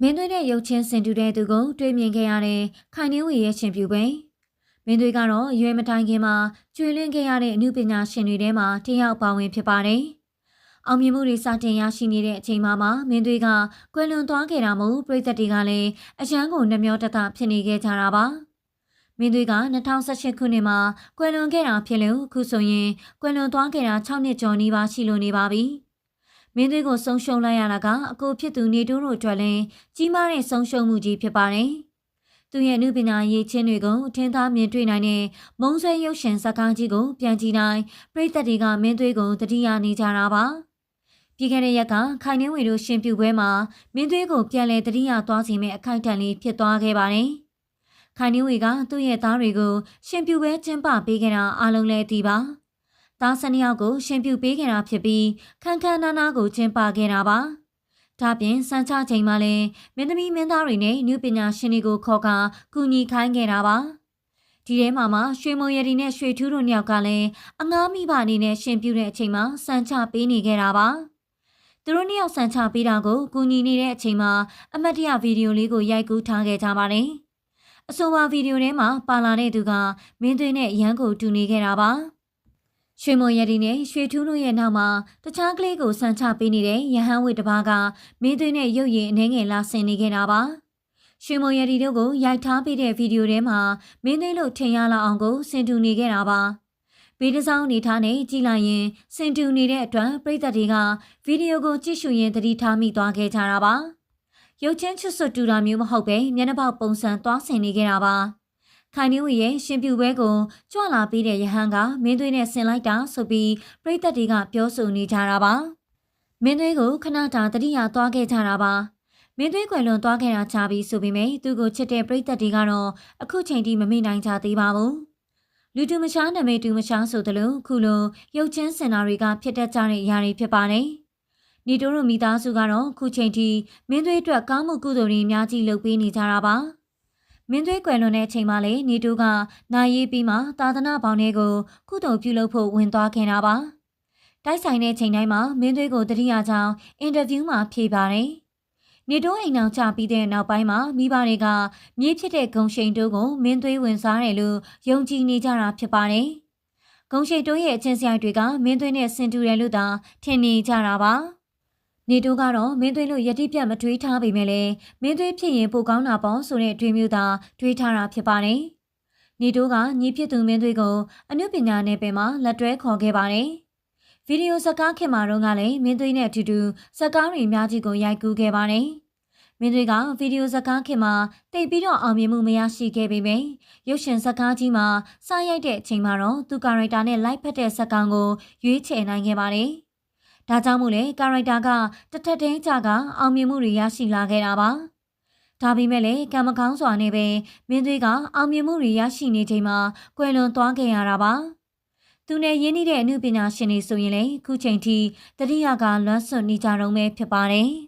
မင်းသွေးတဲ့ရုပ်ချင်းစင်တူတဲ့သူကိုတွေ့မြင်ခဲ့ရတဲ့ခိုင်နှင်းဝေရဲ့ရှင်ပြူပဲမင်းသွေးကတော့ရွယ်မတိုင်ခင်မှာကျွေးလင်းခဲ့ရတဲ့အမှုပညာရှင်တွေထဲမှာတစ်ယောက်ပါဝင်ဖြစ်ပါတယ်အောင်မြင်မှုတွေစတင်ရရှိနေတဲ့အချိန်မှာမှမင်းသွေးကကွယ်လွန်သွားခဲ့တာမို့ပြည်သက်တွေကလည်းအရန်ကိုနှမျောတတဖြစ်နေခဲ့ကြတာပါမင်းသွေးက2018ခုနှစ်မှာကွယ်လွန်ခဲ့တာဖြစ်လို့ခုဆိုရင်ကွယ်လွန်သွားခဲ့တာ6နှစ်ကျော်နီးပါးရှိလို့နေပါပြီ။ မင်းသွေးကိုဆုံးရှုံးလိုက်ရတာကအကိုဖြစ်သူနေတိုးတို့အတွက်လည်းကြီးမားတဲ့ဆုံးရှုံးမှုကြီးဖြစ်ပါတယ်။သူရဲ့အမှုပညာရေးချင်းတွေကိုထင်သားမြင်တွေ့နိုင်တဲ့မုံဆွဲရုပ်ရှင်ဇာတ်ကားကြီးကိုပြန်ကြည့်နိုင်ပြည်သက်တွေကမင်းသွေးကိုတတိယနေကြတာပါ။ပြီးခဲ့တဲ့ရက်ကခိုင်နှင်းဝေတို့ရှင်ပြူပွဲမှာမင်းသွေးကိုပြန်လဲတတိယသွားစီမဲ့အခိုက်အတန့်လေးဖြစ်သွားခဲ့ပါတယ်။ခိုင်နှင်းဝေကသူ့ရဲ့သားတွေကိုရှင်ပြူပွဲကျင်းပပေးခဲ့တာအားလုံးလည်းသိပါ။ သားစနစ်ယောက်ကိုရှင်ပြူပေးခဲ့တာဖြစ်ပြီးခန်းခန်းနားနားကိုကျင်းပခဲ့တာပါ။ဒါပြင်စံချချိန်မှာလည်းမင်းသမီးမင်းသားတွေနဲ့နုပညာရှင်တွေကိုခေါ်ကာကူညီခိုင်းခဲ့တာပါ။ဒီထဲမှာမှရွှေမုံရည်နဲ့ရွှေထူးတို့နှစ်ယောက်ကလည်းအငားမိဘအနေနဲ့ရှင်ပြူတဲ့အချိန်မှာစံချပေးနေခဲ့တာပါ။သူတို့နှစ်ယောက်ဆန်ချပေးတာကိုကူညီနေတဲ့အချိန်မှာအမတ်တရဗီဒီယိုလေးကိုရိုက်ကူးထားခဲ့ကြပါတယ်။အဆိုပါဗီဒီယိုထဲမှာပါလာတဲ့သူကမင်းသွေးနဲ့ရန်ကိုတူနေခဲ့တာပါ။ ရွှေမွန်ရည်နဲ့ရွှေထူးတို့ရဲ့နောက်မှာတခြားကလေးကိုဆန်ချပေးနေတဲ့ရဟန်းဝိတပါးကမင်းသွေးနဲ့ရုပ်ရည်အနှဲငယ်လာဆင်နေခဲ့တာပါ။ရွှေမွန်ရည်တို့ကိုရိုက်ထားပေးတဲ့ဗီဒီယိုထဲမှာမင်းသွေးလို့ထင်ရလောက်အောင်ကိုဆင်တူနေခဲ့တာပါ။ဘေးတစောင်းနေထားနေကြည်လိုက်ရင်စင်တူနေတဲ့အတွက်ပရိသတ်တွေကဗီဒီယိုကိုကြည့်ရှုရင်သတိထားမိသွားခဲ့ကြတာပါ။ရုပ်ချင်းချွတ်ဆွတ်တူတာမျိုးမဟုတ်ပဲမျက်နှာပေါက်ပုံစံသွားဆင်နေခဲ့တာပါ။ ခိုင်နေဝီရဲ့ရှင်ပြူပွဲကိုကြွလာပြီးတဲ့ရဟန်းကမင်းသွေးနဲ့ဆင်လိုက်တာဆိုပြီးပရိသတ်တွေကပြောဆိုနေကြတာပါ။မင်းသွေးကိုခဏတာတတိယသွားခဲ့ကြတာပါ။မင်းသွေးကွယ်လွန်သွားခဲ့တာချပြီးဆိုပေမဲ့သူ့ကိုချစ်တဲ့ပရိသတ်တွေကတော့အခုချိန်ထိမမေ့နိုင်ကြသေးပါဘူး။လူတူမရှားနာမည်တူမရှားဆိုသလိုခုလိုရုပ်ချင်းစင်နာတွေကဖြစ်တတ်ကြတဲ့အရာတွေဖြစ်ပါတယ်။နီတိုးတို့မိသားစုကတော့ခုချိန်ထိမင်းသွေးအတွက်ကောင်းမှုကုသိုလ်တွေအများကြီးလုပ်ပေးနေကြတာပါ။ မင်းသွေးကွယ်လွန်တဲ့အချိန်မှလည်းနီတိုးကနိုင်ရေးပြီးမှသာသနာပေါင်းတွေကိုကုသိုလ်ပြုလုပ်ဖို့ဝင်သွားခဲ့တာပါ။တိုက်ဆိုင်တဲ့ချိန်တိုင်းမှာမင်းသွေးကိုတတိယကြောင်အင်တာဗျူးမှာဖြေပါတယ်။နေတိုးအိမ်အောင်ချပြီးတဲ့နောက်ပိုင်းမှာမိဘတွေကမြေးဖြစ်တဲ့ဂုံရှိန်တိုးကိုမင်းသွေးဝင်စားတယ်လို့ယုံကြည်နေကြတာဖြစ်ပါတယ်။ဂုံရှိန်တိုးရဲ့အချင်းစရိုက်တွေကမင်းသွေးနဲ့ဆင်တူတယ်လို့သာထင်နေကြတာပါ။ နေတိုးကတော့မင်းသွေးလို့ယတိပြတ်မတွေးထားပေမဲ့လည်းမင်းသွေးဖြစ်ရင်ပိုကောင်းတာပေါ့ဆိုတဲ့တွေးမျိုးသာတွေးထားတာဖြစ်ပါတယ်။နေတိုးကညီဖြစ်သူမင်းသွေးကိုအနုပညာနယ်ပယ်မှာလက်တွဲခေါ်ခဲ့ပါတယ်။ဗီဒီယိုစကားခင်မှာတော့ကလည်းမင်းသွေးနဲ့အတူတူစကားတွေအများကြီးကိုရိုက်ကူးခဲ့ပါတယ်။မင်းတွေကဗီဒီယိုစကားခင်မှာတိတ်ပြီးတော့အောင်မြင်မှုမရရှိခဲ့ပေမယ့်ရုပ်ရှင်စကားကြီးမှာစရိုက်တဲ့အချိန်မှာတော့သူကာရိုက်တာနဲ့လိုက်ဖက်တဲ့စကားကိုရွေးချယ်နိုင်ခဲ့ပါတယ်။ ဒါကြောင့်မို့လဲကာရိုက်တာကတထက်တည်းကြကအောင်မြင်မှုတွေရရှိလာခဲ့တာပါ။ဒါပေမဲ့လည်းကံမကောင်းစွာနဲ့ပဲမင်းသွေးကအောင်မြင်မှုတွေရရှိနေချိန်မှာကွယ်လွန်သွားခဲ့ရတာပါ။သူနဲ့ရင်းနှီးတဲ့အမှုပညာရှင်တွေဆိုရင်လည်းခုချိန်ထိတတိယကလွမ်းဆွနေကြတော့မဲဖြစ်ပါတယ်။